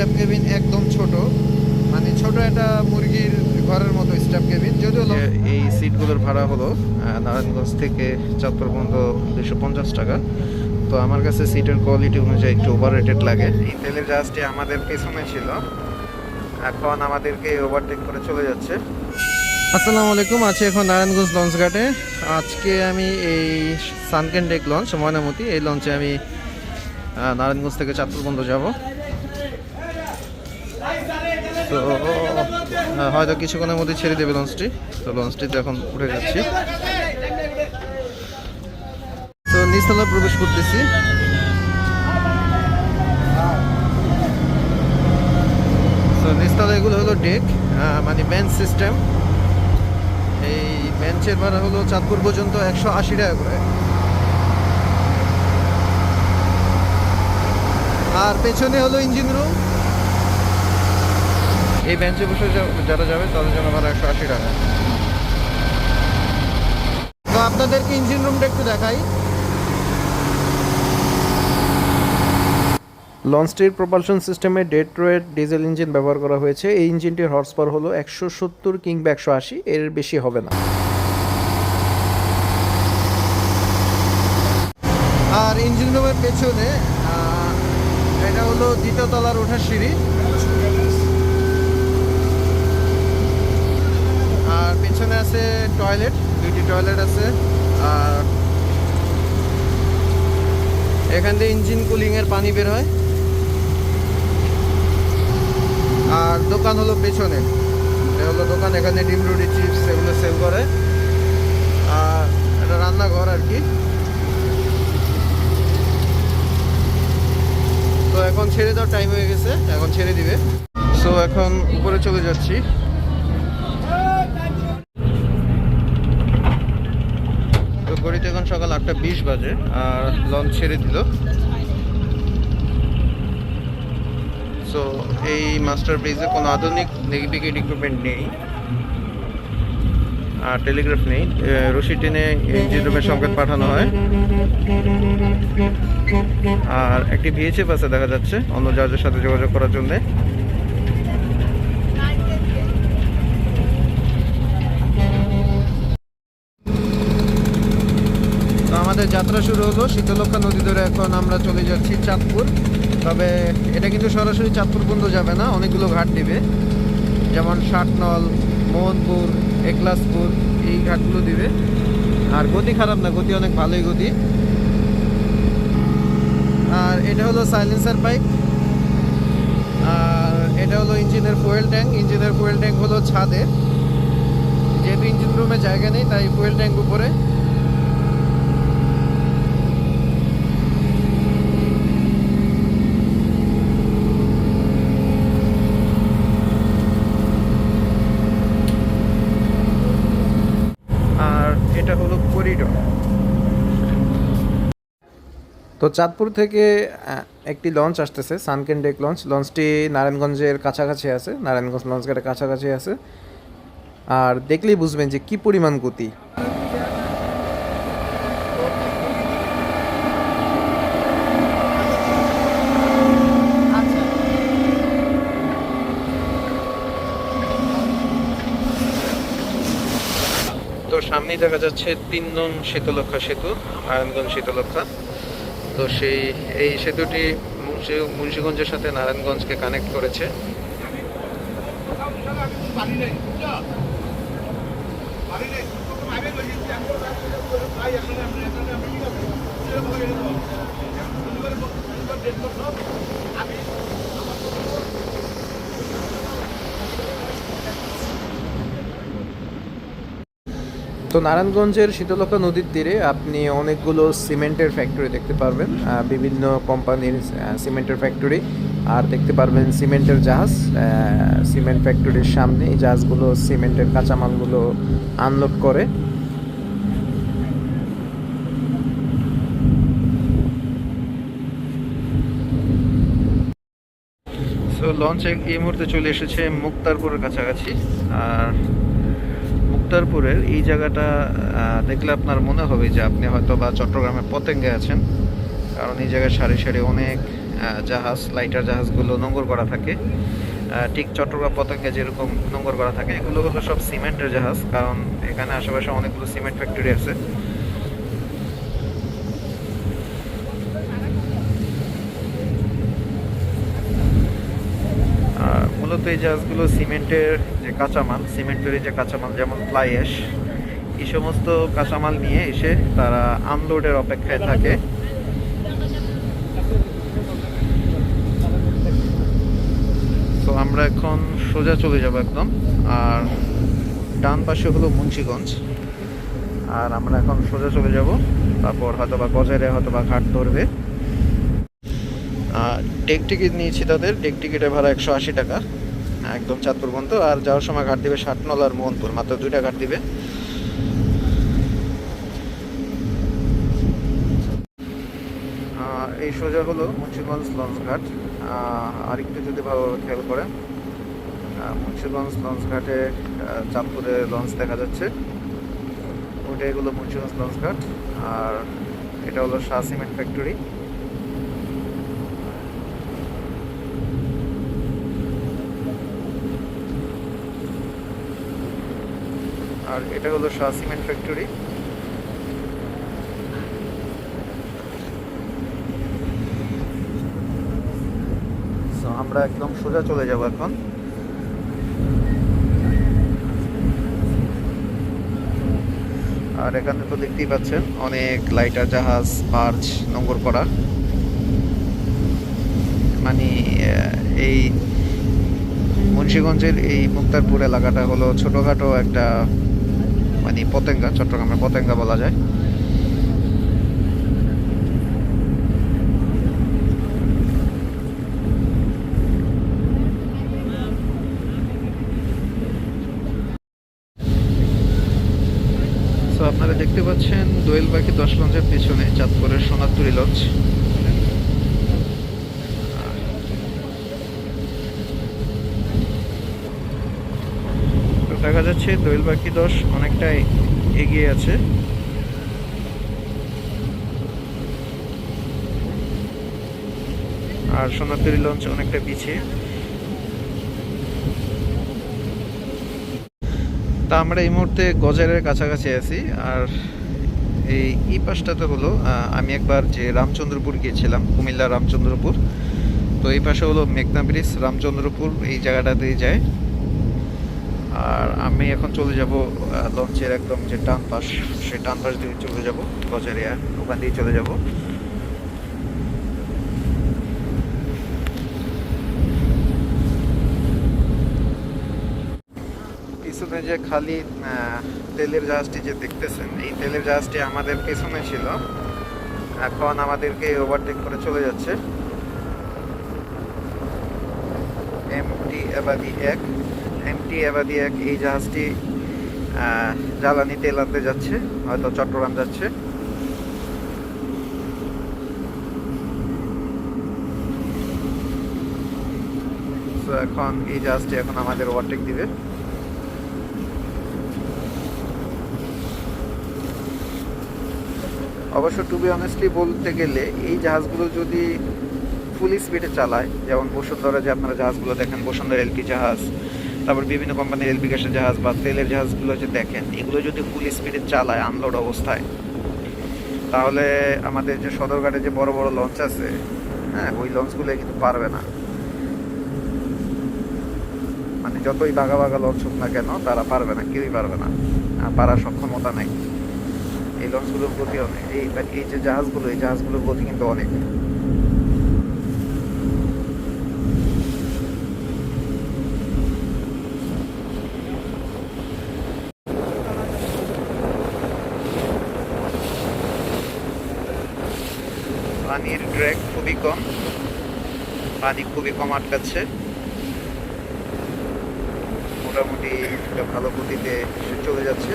Staff cabin একদম ছোট। মানে ছোট একটা মুরগির ঘরের মতো স্টাফ কেবিন যদিও এই সিটগুলোর ভাড়া হলো নারায়ণগঞ্জ থেকে চাঁদপুর পর্যন্ত দুশো পঞ্চাশ টাকা। তো আমার কাছে সিটের কোয়ালিটি অনুযায়ী একটু ওভার রেটেড লাগে। এই তেলের জাহাজটি আমাদের পেছনে ছিল। এখন আমাদেরকে ওভারটেক করে চলে যাচ্ছে। আসসালামু আলাইকুম আছি এখন নারায়ণগঞ্জ লঞ্চ ঘাটে। আজকে আমি এই সানকেন ডেক লঞ্চ ময়নামতি। এই লঞ্চে আমি নারায়ণগঞ্জ থেকে চাঁদপুর পর্যন্ত যাব। তো হয়তো কিছুক্ষণের মধ্যে ছেড়ে দেবে লঞ্চটি। তো লঞ্চটিতে এখন উঠে যাচ্ছি। তো নিচতলা প্রবেশ করতেছি। তো নিচতলা এগুলো হলো ডেক মানে বেঞ্চ সিস্টেম। এই বেঞ্চের ভাড়া হলো চাঁদপুর পর্যন্ত একশো আশি টাকা করে। আর পেছনে হলো ইঞ্জিন রুম। এই বেঞ্চে বসে যারা যাবে তাদের জন্য ভাড়া একশো আশি টাকা। তো আপনাদেরকে ইঞ্জিন রুমটা একটু দেখাই। লঞ্চটির প্রপালশন সিস্টেমে ডেট্রয়েড ডিজেল ইঞ্জিন ব্যবহার করা হয়েছে। এই ইঞ্জিনটির হর্স পাওয়ার হলো একশো সত্তর কিংবা একশো আশি এর বেশি হবে না। আর ইঞ্জিন রুমের পেছনে এটা হলো দ্বিতীয় তলার ওঠার সিঁড়ি আর পেছনে আছে টয়লেট দুইটি টয়লেট আছে, আর এখান থেকে ইঞ্জিন কুলিং এর পানি বের হয়। আর দোকান হলো পেছনে। এটা হলো দোকান, এখানে ডিম, রুটি, চিপস এগুলো সেল করে। আর এটা রান্নাঘর আর কি। তো এখন ছেড়ে দেওয়ার টাইম হয়ে গেছে, এখন ছেড়ে দিবে। সো এখন উপরে চলে যাচ্ছি। তো এখন সকাল আটটা বিশ বাজে, আর লঞ্চ ছেড়ে দিল। সো এই মাস্টার ব্রিজে কোনো আধুনিক নেভিগেট ইকুইপমেন্ট নেই, আর টেলিগ্রাফ নেই। রশি টেনে ইঞ্জিন রুমের সংকেত পাঠানো হয়। আর একটি ভিএচএফ আছে দেখা যাচ্ছে, অন্য জাহাজের সাথে যোগাযোগ করার জন্য। আমাদের যাত্রা শুরু হলো শীতলক্ষা নদী ধরে এখন আমরা চলে যাচ্ছি চাঁদপুর। তবে এটা কিন্তু সরাসরি চাঁদপুর পর্যন্ত যাবে না, অনেকগুলো ঘাট দিবে যেমন ষাটনল মোহনপুর, একলাসপুর, এই ঘাটগুলো দিবে। আর গতি খারাপ না, গতি অনেক ভালোই গতি। আর এটা হলো সাইলেন্সার পাইপ। আর এটা হলো ইঞ্জিনের ফুয়েল ট্যাঙ্ক। ইঞ্জিনের ফুয়েল ট্যাঙ্ক হলো ছাদে। যেহেতু ইঞ্জিন রুমে জায়গা নেই, তাই ফুয়েল ট্যাঙ্ক উপরে আর এটা হলো করিডোর তো চাঁদপুর থেকে একটি লঞ্চ আসতেছে সানকেন ডেক লঞ্চ লঞ্চটি নারায়ণগঞ্জের কাছাকাছি আছে, নারায়ণগঞ্জ লঞ্চ ঘাটের কাছাকাছি আছে। আর দেখলেই বুঝবেন যে কি পরিমাণ গতি। তো সামনেই দেখা যাচ্ছে তিন নং শীতলক্ষা সেতু, নারায়ণগঞ্জ শীতলক্ষা তো সেই এই সেতুটি মুন্সি মুন্সিগঞ্জের সাথে নারায়ণগঞ্জকে কানেক্ট করেছে। তো নারায়ণগঞ্জের শীতলক্ষা নদীর তীরে আপনি অনেকগুলো সিমেন্টের ফ্যাক্টরি দেখতে পারবেন বিভিন্ন কোম্পানির সিমেন্টের ফ্যাক্টরি আর দেখতে পারবেন সিমেন্টের জাহাজ সিমেন্ট ফ্যাক্টরির সামনে এই জাহাজগুলো, সিমেন্টের কাঁচামালগুলো আনলোড করে। লঞ্চ এই মুহূর্তে চলে এসেছে মুক্তারপুরের কাছাকাছি, আর মুক্তারপুরের এই জায়গাটা দেখলে আপনার মনে হবে যে আপনি হয়তো বা চট্টগ্রামের পতেঙ্গে আছেন। কারণ এই জায়গায় সারি সারি অনেক জাহাজ লাইটার জাহাজগুলো নোংর করা থাকে। ঠিক চট্টগ্রাম পতেঙ্গে যেরকম নোংর করা থাকে, এগুলো হলো সব সিমেন্টের জাহাজ। কারণ এখানে আশেপাশে অনেকগুলো সিমেন্ট ফ্যাক্টরি আছে আর মূলত এই জাহাজগুলো সিমেন্টের যে কাঁচামাল, সিমেন্টের যে কাঁচামাল যেমন ফ্লাই অ্যাশ এই সমস্ত কাঁচামাল নিয়ে এসে তারা আনলোডের অপেক্ষায় থাকে। তো আমরা এখন সোজা চলে যাব একদম, আর ডান পাশে হলো মুন্সিগঞ্জ। আর আমরা এখন সোজা চলে যাব, তারপর হয়তো বা গজারে হয়তো বা ঘাট ধরবে। আর টেক টিকিট নিয়েছি তাদের, টেক টিকিটের ভাড়া একশো আশি টাকা। একদম চাঁদপুর পর্যন্ত আর যাওয়ার সময় ঘাট দিবে ষাটনল আর মোহনপুর মাত্র দুইটা ঘাট দিবে। এই সোজা হলো মুন্সিগঞ্জ লঞ্চ ঘাট। আহ, আর একটু যদি ভালোভাবে খেয়াল করেন মুন্সিগঞ্জ লঞ্চ ঘাটে চাঁদপুরে লঞ্চ দেখা যাচ্ছে। ওইটাই হলো মুন্সিগঞ্জ লঞ্চ ঘাট আর এটা হলো শাহ সিমেন্ট ফ্যাক্টরি। আর এটা হলো শাহ সিমেন্ট ফ্যাক্টরি। আমরা একদম সোজা চলে যাব এখন। আর এখানে তো দেখতেই পাচ্ছেন, অনেক লাইটার জাহাজ বার্জ নোঙ্গর করা। মানে এই মুন্সিগঞ্জের এই মুক্তারপুর এলাকাটা হলো ছোটোখাটো একটা মানে পতেঙ্গা, চট্টগ্রামের পতেঙ্গা বলা যায়। তো আপনারা দেখতে পাচ্ছেন দোয়েল পাখি দশ লঞ্চের পেছনে চাঁদপুরের সোনারতুরি লঞ্চ তো দেখা যাচ্ছে, দোয়েল পাখি দশ অনেকটাই এগিয়ে আছে। আর সোনারতুরি লঞ্চ অনেকটা পিছিয়ে। তা আমরা এই মুহূর্তে গজারের কাছাকাছি আছি, আর এই ই পাশটাতে হলো আমি একবার যে রামচন্দ্রপুর গিয়েছিলাম কুমিল্লা রামচন্দ্রপুর। তো এই পাশে হলো মেঘনা ব্রিজ, রামচন্দ্রপুর, এই জায়গাটাতেই যায়। আর আমি এখন চলে যাব লঞ্চের একদম যে টান পাশ সেই ডান পাশ দিয়ে চলে যাব গজারিয়া ওখান দিয়ে চলে যাব। পিছনে যে খালি তেলের জাহাজটি যে দেখতেছেন, এই তেলের জাহাজটি আমাদের পেছনে ছিল। এখন আমাদেরকে ওভারটেক করে চলে যাচ্ছে। এমটি এবাদি এক। এমটি এবাদি এক এই জাহাজটি জ্বালানি তেল আনতে যাচ্ছে, হয়তো চট্টগ্রাম যাচ্ছে। এখন এই জাহাজটি এখন আমাদের ওভারটেক দিবে। অবশ্য টু বি অনেস্টলি বলতে গেলে, এই জাহাজগুলো যদি ফুল স্পিডে চালায়, যেমন বসুন্ধরা যে আপনারা জাহাজগুলো দেখেন, বসুন্ধরা এলপি জাহাজ তারপর বিভিন্ন কোম্পানির এলপি গ্যাসের জাহাজ বা তেলের জাহাজগুলো যে দেখেন, এগুলো যদি ফুল স্পিডে চালায় আনলোড অবস্থায়, তাহলে আমাদের যে সদরঘাটে যে বড় বড় লঞ্চ আছে হ্যাঁ ওই লঞ্চগুলো কিন্তু পারবে না। মানে যতই বাঘা বাঘা লঞ্চ হোক না কেন, তারা পারবে না, কেউই পারবে না। পারার সক্ষমতা নেই। এই লঞ্চগুলোর গতি অনেক। এই এই যে জাহাজগুলো, এই জাহাজগুলোর গতি কিন্তু অনেক। খুবই কম। পানি খুবই কম আটকাচ্ছে। মোটামুটি একটা ভালো গতিতে চলে যাচ্ছে।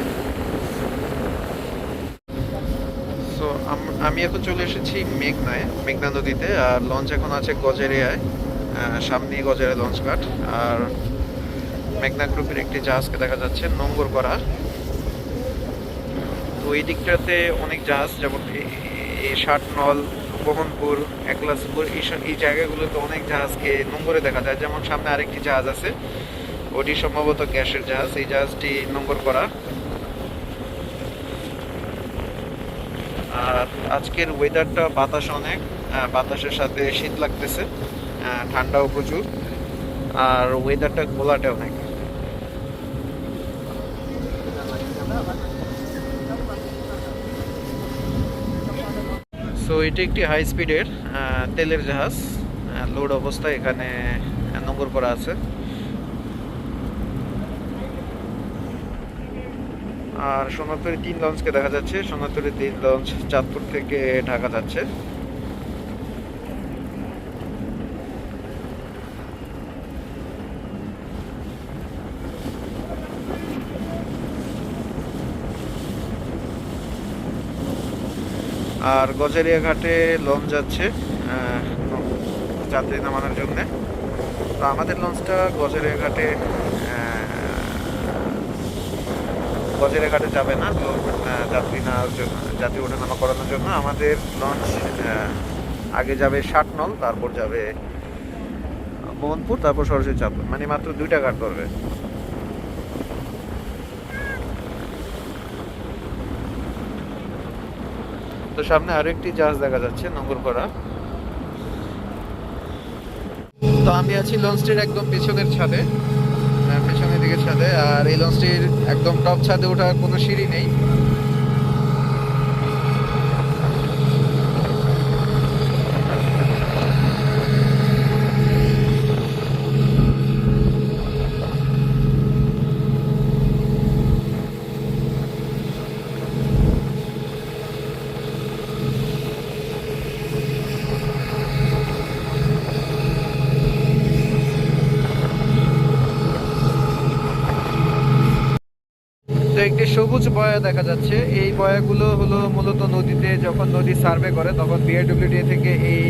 আমি এখন চলে এসেছি মেঘনায়, মেঘনা নদীতে, আর লঞ্চ এখন আছে গজেরিয়ায় সামনেই গজেরিয়া লঞ্চ ঘাট, আর মেঘনা গ্রুপের একটি জাহাজকে দেখা যাচ্ছে নোঙ্গর করা। তো এই দিকটাতে অনেক জাহাজ, যেমন ষাট নল বহনপুর একলাসপুর এইসব এই জায়গাগুলোতে অনেক জাহাজকে নম্বরে দেখা যায়। যেমন সামনে আরেকটি জাহাজ আছে, ওটি সম্ভবত গ্যাসের জাহাজ। এই জাহাজটি নম্বর করা। আর আজকের ওয়েদারটা বাতাস অনেক বাতাসের সাথে শীত লাগতেছে ঠান্ডাও প্রচুর, আর ওয়েদারটা ঘোলাটে অনেক। সো এটি একটি হাই স্পিডের তেলের জাহাজ। লোড অবস্থায় এখানে নোংর করা আছে। আর সোনাতরি তিন লঞ্চকে দেখা যাচ্ছে। সোনাতরি তিন লঞ্চ চাঁদপুর থেকে ঢাকা যাচ্ছে। আর গজারিয়া ঘাটে লঞ্চ যাচ্ছে যাত্রী নামানোর জন্যে। তো আমাদের লঞ্চটা গজারিয়া ঘাটে গজারিয়া ঘাটে যাবে না। তো যাত্রী না যাত্রী ওঠানামা করানোর জন্য আমাদের লঞ্চ আগে যাবে ষাটনল তারপর যাবে মোহনপুর তারপর সরাসরি চাঁদপুর। মানে মাত্র দুইটা ঘাট ধরবে। তো সামনে আরেকটি জাহাজ দেখা যাচ্ছে করা। তো আমি আছি লঞ্চটির একদম পেছনের ছাদে পেছনের দিকে ছাদে, আর এই লঞ্চটির একদম টপ ছাদে ওঠার কোনো সিঁড়ি নেই তো একটি সবুজ বয়া দেখা যাচ্ছে, এই বয়াগুলো হলো মূলত নদীতে যখন নদী সার্ভে করে, তখন বিআরডব্লিউডি থেকে এই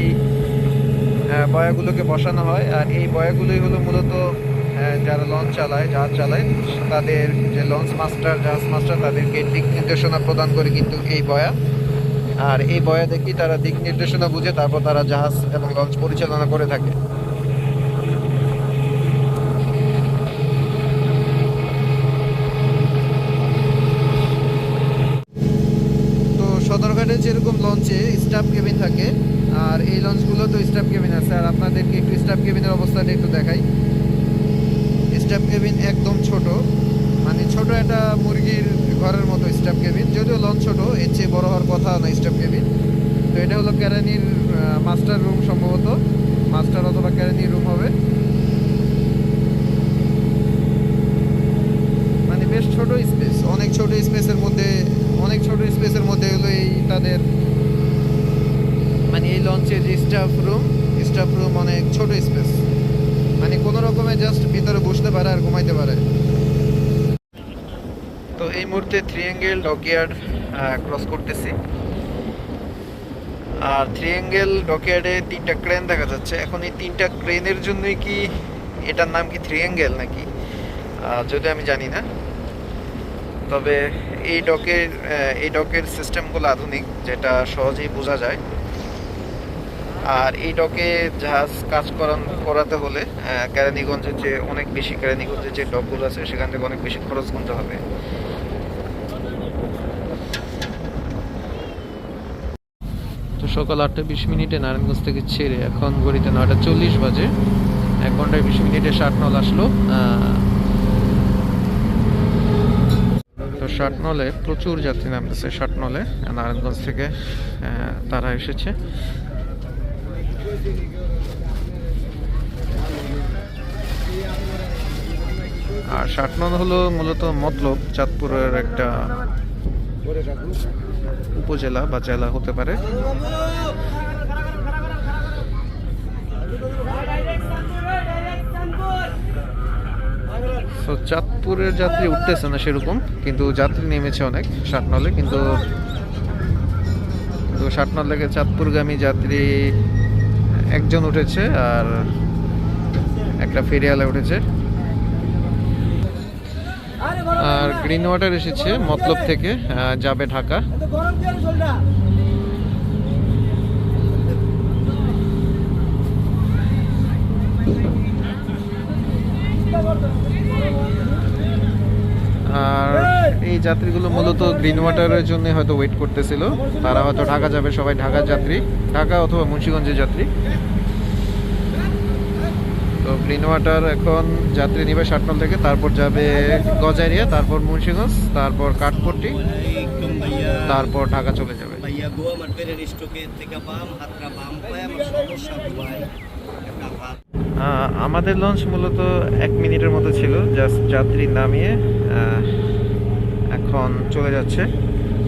বয়াগুলোকে বসানো হয়। আর এই বয়াগুলোই হলো মূলত যারা লঞ্চ চালায়, জাহাজ চালায়, তাদের যে লঞ্চ মাস্টার জাহাজ মাস্টার তাদেরকে দিক নির্দেশনা প্রদান করে কিন্তু এই বয়া। আর এই বয়া দেখি তারা দিক নির্দেশনা বুঝে, তারপর তারা জাহাজ এবং লঞ্চ পরিচালনা করে থাকে তো সদরঘাটে যেরকম লঞ্চে স্টাফ কেবিন থাকে আর এই লঞ্চগুলো তো স্টাফ কেবিন আছে আর আপনাদেরকে একটু স্টাফ কেবিনের অবস্থাটা একটু দেখাই স্টাফ কেবিন একদম ছোট মানে ছোট একটা মুরগির ঘরের মতো স্টাফ কেবিন যদিও লঞ্চ ছোট এর চেয়ে বড় হওয়ার কথা না স্টাফ কেবিন তো এটা হলো ক্যারানির মাস্টার রুম সম্ভবত মাস্টার অথবা ক্যারানির রুম হবে মানে বেশ ছোট স্পেস অনেক ছোট স্পেসের মধ্যে অনেক ছোট স্পেসের মধ্যে হলো এই তাদের মানে এই লঞ্চের যে স্টাফ রুম স্টাফ রুম অনেক ছোট স্পেস মানে কোনো রকমে জাস্ট ভিতরে বসতে পারে আর ঘুমাইতে পারে তো এই মুহূর্তে থ্রি অ্যাঙ্গেল ডকইয়ার্ড ক্রস করতেছি। আর থ্রি অ্যাঙ্গেল ডকইয়ার্ডে তিনটা ক্রেন দেখা যাচ্ছে। এখন এই তিনটা ক্রেনের জন্যই কি এটার নাম কি থ্রি অ্যাঙ্গেল নাকি যদি আমি জানি না। তবে এই ডকের এই ডকের সিস্টেমগুলো আধুনিক, যেটা সহজেই বোঝা যায়। আর এই ডকে জাহাজ কাজ করান, করাতে হলে কেরানীগঞ্জের যে অনেক বেশি কেরানীগঞ্জের যে ডকগুলো আছে, সেখান থেকে অনেক বেশি খরচ গুনতে হবে তো সকাল আটটা বিশ মিনিটে নারায়ণগঞ্জ থেকে ছেড়ে এখন ঘড়িতে নয়টা চল্লিশ বাজে। এক ঘন্টায় বিশ মিনিটে ষাট নল আসলো। তো ষাটনলে প্রচুর যাত্রী নামতেছে ষাটনলে নারায়ণগঞ্জ থেকে তারা এসেছে। আর ষাটনল হলো মূলত মতলব চাঁদপুরের একটা উপজেলা বা জেলা হতে পারে। তো চাঁদপুরের যাত্রী উঠতেছে না সেরকম, কিন্তু যাত্রী নেমেছে অনেক, ষাটনলে, কিন্তু ষাটনল থেকে চাঁদপুরগামী যাত্রী একজন উঠেছে আর একটা ফেরিয়ালা উঠেছে। আর গ্রিন ওয়াটার এসেছে মতলব থেকে যাবে ঢাকা। আর এই যাত্রীগুলো মূলত গ্রিন ওয়াটারের জন্য হয়তো ওয়েট করতেছিল। তারা হয়তো ঢাকা যাবে সবাই, ঢাকার যাত্রী, ঢাকা অথবা মুন্সিগঞ্জের যাত্রী। গ্রিন ওয়াটার এখন যাত্রী নেবে সাতনল থেকে তারপর যাবে গজারিয়া তারপর মুন্সিগঞ্জ তারপর কাঠপট্টি তারপর ঢাকা চলে যাবে। আমাদের লঞ্চ মূলত এক মিনিটের মতো ছিল জাস্ট যাত্রী নামিয়ে এখন চলে যাচ্ছে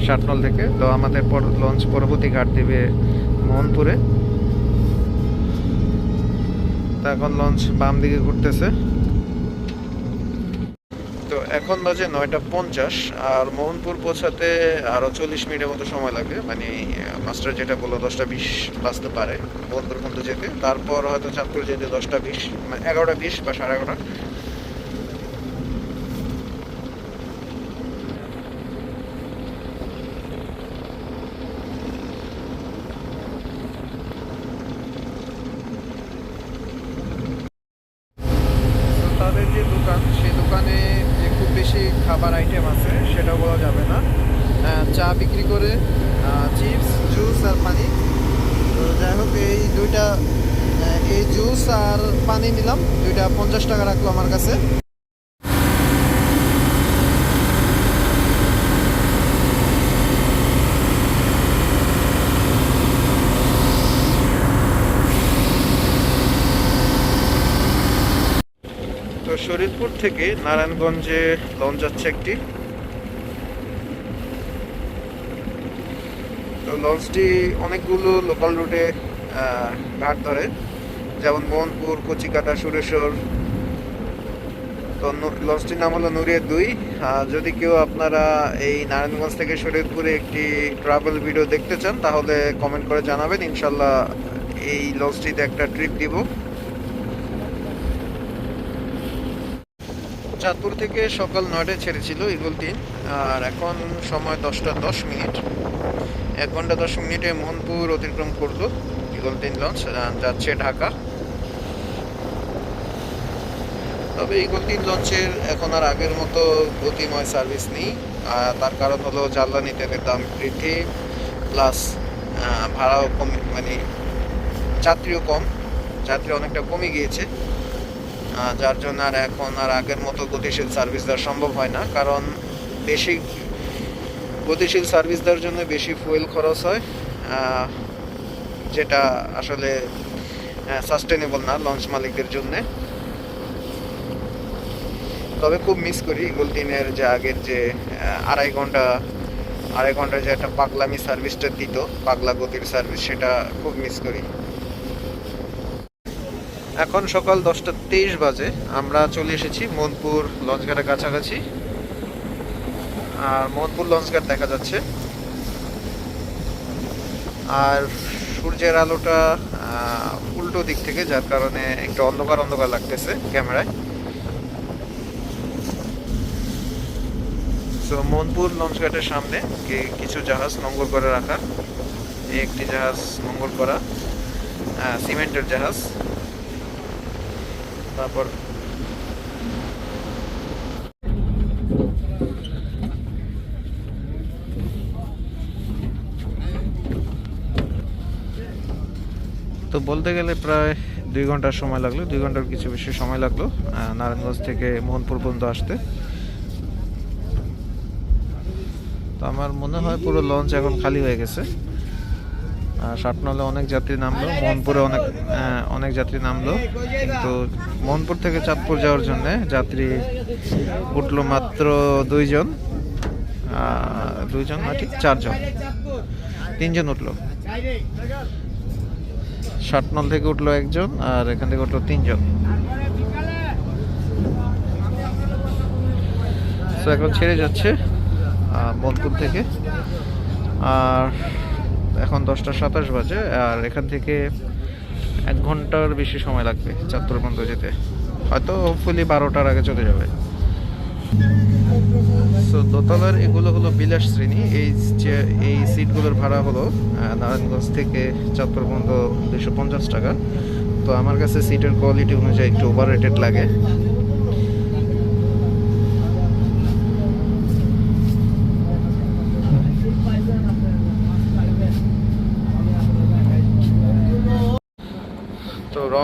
সাতনল থেকে। তো আমাদের পর লঞ্চ পরবর্তী ঘাট দেবে মোহনপুরে। তো এখন লঞ্চ বাম দিকে ঘুরতেছে। তো এখন বাজে নয়টা পঞ্চাশ, আর মোহনপুর পৌঁছাতে আরও চল্লিশ মিনিটের মতো সময় লাগে। মানে মাস্টার যেটা বলল, দশটা বিশ বাঁচতে পারে মোহনপুর পর্যন্ত যেতে। তারপর হয়তো চাঁদপুর যেতে দশটা বিশ মানে এগারোটা বিশ বা সাড়ে এগারোটা তো তাদের যে দোকান সেই দোকানে যে খুব বেশি খাবার আইটেম আছে সেটা বলা যাবে না আহ, চা বিক্রি করে চিপস জুস আর পানি তো যাই হোক এই দুইটা আহ, এই জুস আর পানি নিলাম দুইটা পঞ্চাশ টাকা রাখল আমার কাছে। তো শরীরপুর থেকে নারায়ণগঞ্জে লঞ্চ যাচ্ছে একটি। তো লঞ্চটি অনেকগুলো লোকাল রুটে ঘাট ধরে। যেমন মোহনপুর, কচিকাটা, সুরেশ্বর তো লঞ্চটির নাম হলো নুরিয়া দুই। যদি কেউ আপনারা এই নারায়ণগঞ্জ থেকে শরীরপুরে একটি ট্রাভেল ভিডিও দেখতে চান, তাহলে কমেন্ট করে জানাবেন। ইনশাল্লাহ এই লঞ্চটিতে একটা ট্রিপ দিব। চাঁদপুর থেকে সকাল নয়টায় ছেড়েছিল ইগল তিন, আর এখন সময় দশটা দশ মিনিট। এক ঘণ্টা দশ মিনিটে মোহনপুর অতিক্রম করল ইগল তিন লঞ্চ যাচ্ছে ঢাকা। তবে ইগল তিন লঞ্চের এখন আর আগের মতো গতিময় সার্ভিস নেই। তার কারণ হলো জ্বালানি তেলের দাম বৃদ্ধি প্লাস ভাড়াও কম মানে যাত্রীও কম। যাত্রী অনেকটা কমে গিয়েছে। যার জন্য আর এখন আর আগের মতো গতিশীল সার্ভিস দেওয়া সম্ভব হয় না। কারণ বেশি, গতিশীল সার্ভিস দেওয়ার জন্য বেশি ফুয়েল খরচ হয়। যেটা আসলে সাস্টেনেবল না লঞ্চ মালিকদের জন্য। তবে খুব মিস করি ইগল দিনের যে আগের যে আড়াই ঘণ্টা, আড়াই ঘণ্টার যে একটা পাগলামি সার্ভিসটা দিত, পাগলা গতির সার্ভিস সেটা খুব মিস করি। এখন সকাল দশটা তেইশ বাজে, আমরা চলে এসেছি মোহনপুর লঞ্চঘাটের কাছাকাছি। আর মোহনপুর লঞ্চঘাট দেখা যাচ্ছে। আর সূর্যের আলোটা উল্টো দিক থেকে, যার কারণে একটু অন্ধকার অন্ধকার লাগতেছে ক্যামেরায়। সো মোহনপুর লঞ্চঘাটের সামনে কিছু জাহাজ নোঙ্গর করে রাখা। একটি জাহাজ নোঙ্গর করা সিমেন্টের জাহাজ। তারপর তো বলতে গেলে প্রায় দুই ঘণ্টার সময় লাগল, দুই ঘণ্টার কিছু বেশি সময় লাগল নারায়ণগঞ্জ থেকে মোহনপুর পর্যন্ত আসতে। তো আমার মনে হয় পুরো লঞ্চ এখন খালি হয়ে গেছে। আর সাতনলে অনেক যাত্রী নামলো মোহনপুরে অনেক অনেক যাত্রী নামলো। কিন্তু মোহনপুর থেকে চাঁদপুর যাওয়ার জন্য যাত্রী উঠল মাত্র দুইজন দুইজন না, ঠিক চারজন। তিনজন উঠল। সাতনল থেকে উঠল একজন আর এখান থেকে উঠল তিনজন। তো এখন ছেড়ে যাচ্ছে। আহ, বোলপুর থেকে। আর এখন দশটা সাতাশ বাজে আর এখান থেকে এক ঘণ্টার বেশি সময় লাগবে পর্যন্ত যেতে। হয়তো হোপফুলি বারোটার আগে চলে যাবে। সো দোতলার এগুলো হলো বিলাস শ্রেণি। এই যে এই সিটগুলোর ভাড়া হলো নারায়ণগঞ্জ থেকে পর্যন্ত দুশো পঞ্চাশ টাকা। তো আমার কাছে সিটের কোয়ালিটি অনুযায়ী একটু ওভার রেটেড লাগে।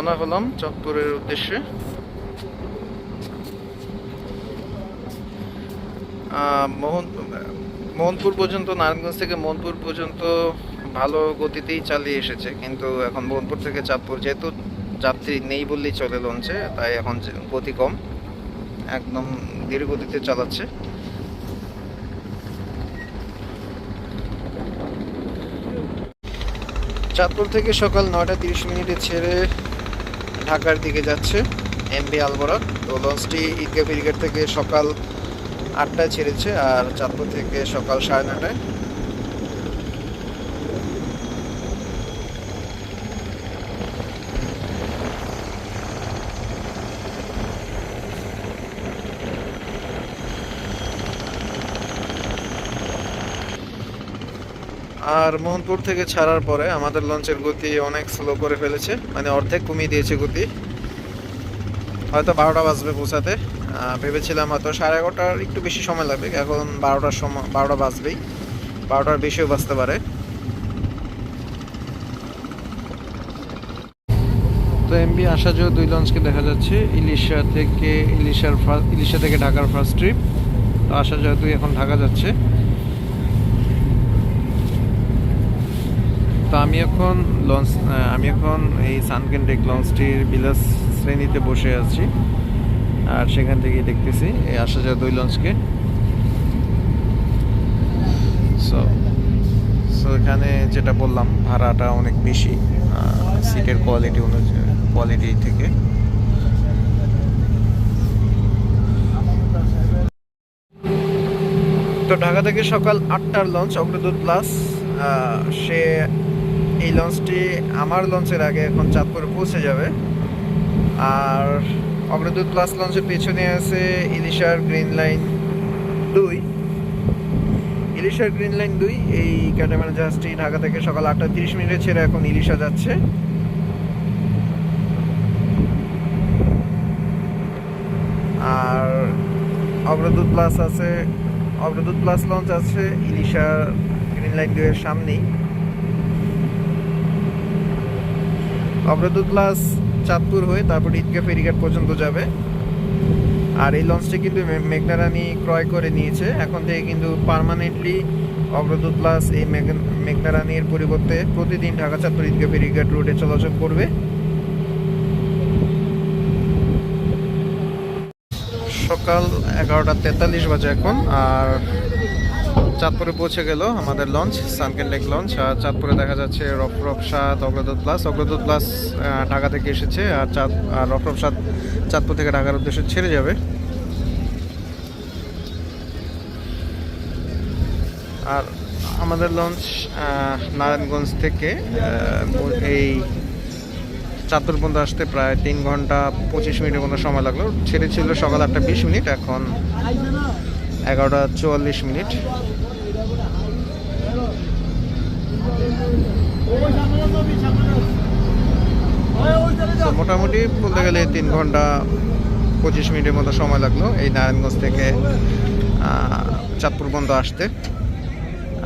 রওনা হলাম চাঁদপুরের উদ্দেশ্যে। মোহন মোহনপুর পর্যন্ত, নারায়ণগঞ্জ থেকে মোহনপুর পর্যন্ত ভালো গতিতেই চালিয়ে এসেছে। কিন্তু এখন মোহনপুর থেকে চাঁদপুর যেহেতু যাত্রী নেই বললেই চলে লঞ্চে, তাই এখন গতি কম। একদম ধীর গতিতে চালাচ্ছে। চাঁদপুর থেকে সকাল নয়টা তিরিশ মিনিটে ছেড়ে ঢাকার দিকে যাচ্ছে এমবি আলবরাত তো লঞ্চটি ঈদগাহ ফিরিগেট থেকে সকাল আটটায় ছেড়েছে আর চাঁদপুর থেকে সকাল সাড়ে নটায় আর মোহনপুর থেকে ছাড়ার পরে আমাদের লঞ্চের গতি অনেক স্লো করে ফেলেছে। মানে অর্ধেক কমিয়ে দিয়েছে গতি। হয়তো বারোটা বাজবে পৌঁছাতে। ভেবেছিলাম হয়তো সাড়ে এগারোটার একটু বেশি সময় লাগবে। এখন বারোটার সময়, বারোটা বাজবেই। বারোটার বেশিও বাজতে পারে। তো এমবি আসা যাওয়া দুই লঞ্চকে দেখা যাচ্ছে, ইলিশা থেকে, ইলিশার ফার্স্ট ইলিশা থেকে ঢাকার ফার্স্ট ট্রিপ তো আসা যাওয়া দুই এখন ঢাকা যাচ্ছে। তো আমি এখন লঞ্চ আমি এখন এই সানকেন্ডেক লঞ্চটির বিলাস শ্রেণীতে বসে আছি। আর সেখান থেকে দেখতেছি এই আসা যাওয়া দুই লঞ্চকে সো সো এখানে যেটা বললাম, ভাড়াটা অনেক বেশি সিটের কোয়ালিটি অনুযায়ী কোয়ালিটি থেকে। তো ঢাকা থেকে সকাল আটটার লঞ্চ অগ্রদূত প্লাস সে লঞ্চটি আমার লঞ্চের আগে এখন চাঁদপুরে পৌঁছে যাবে। আর অগ্রদূত প্লাস লঞ্চের পেছনে আছে ইলিশার গ্রিন লাইন দুই। ইলিশার গ্রিন লাইন দুই, এই ক্যাটামার জাহাজটি ঢাকা থেকে সকাল আটটা তিরিশ মিনিটে ছেড়ে এখন ইলিশা যাচ্ছে। আর অগ্রদূত প্লাস আছে, অগ্রদূত প্লাস লঞ্চ আছে ইলিশার গ্রিন লাইন দুইয়ের সামনেই। অগ্রদূত প্লাস চাঁদপুর হয়ে তারপর ঈদগাহ ফেরিঘাট পর্যন্ত যাবে। আর এই লঞ্চটি কিন্তু মে- মেঘনা রানী ক্রয় করে নিয়েছে। এখন থেকে কিন্তু পার্মানেন্টলি অগ্রদূত প্লাস এই মেঘ- মেঘনা পরিবর্তে প্রতিদিন ঢাকা চাঁদপুর ঈদগাহ ফেরিঘাট রুটে চলাচল করবে। সকাল এগারোটা তেতাল্লিশ বাজে এখন, আর চাঁদপুরে পৌঁছে গেল আমাদের লঞ্চ সানকেন লেক লঞ্চ। আর চাঁদপুরে দেখা যাচ্ছে রফরফ সাত অগ্রদূত প্লাস অগ্রদূত প্লাস ঢাকা থেকে এসেছে। আর চাঁদ, আর রফরফ সাত চাঁদপুর থেকে ঢাকার উদ্দেশ্যে ছেড়ে যাবে। আর আমাদের লঞ্চ নারায়ণগঞ্জ থেকে এই চাঁদপুর পর্যন্ত আসতে প্রায় তিন ঘণ্টা পঁচিশ মিনিটের মতো সময় লাগল। ছেড়েছিল সকাল আটটা বিশ মিনিট, এখন এগারোটা চুয়াল্লিশ মিনিট। মোটামুটি বলতে গেলে তিন ঘণ্টা পঁচিশ মিনিটের মতো সময় লাগল এই নারায়ণগঞ্জ থেকে চাঁদপুর পর্যন্ত আসতে।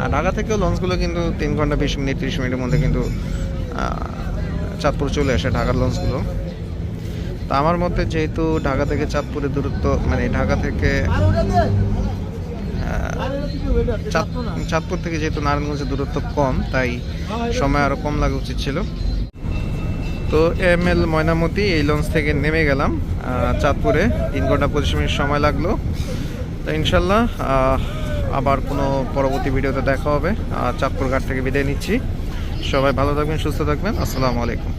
আর ঢাকা থেকেও লঞ্চগুলো কিন্তু তিন ঘণ্টা বিশ মিনিট, তিরিশ মিনিটের মধ্যে কিন্তু চাঁদপুর চলে আসে ঢাকার লঞ্চগুলো। তো আমার মতে যেহেতু ঢাকা থেকে চাঁদপুরের দূরত্ব মানে ঢাকা থেকে চাঁদপুর থেকে যেহেতু নারায়ণগঞ্জের দূরত্ব কম, তাই সময় আরও কম লাগা উচিত ছিল। তো এম এল ময়নামতি এই লঞ্চ থেকে নেমে গেলাম চাঁদপুরে। তিন ঘণ্টা পঁচিশ মিনিট সময় লাগল। তো ইনশাল্লাহ আবার কোনো পরবর্তী ভিডিওতে দেখা হবে। চাঁদপুর ঘাট থেকে বিদায় নিচ্ছি। সবাই ভালো থাকবেন, সুস্থ থাকবেন। আসসালামু আলাইকুম।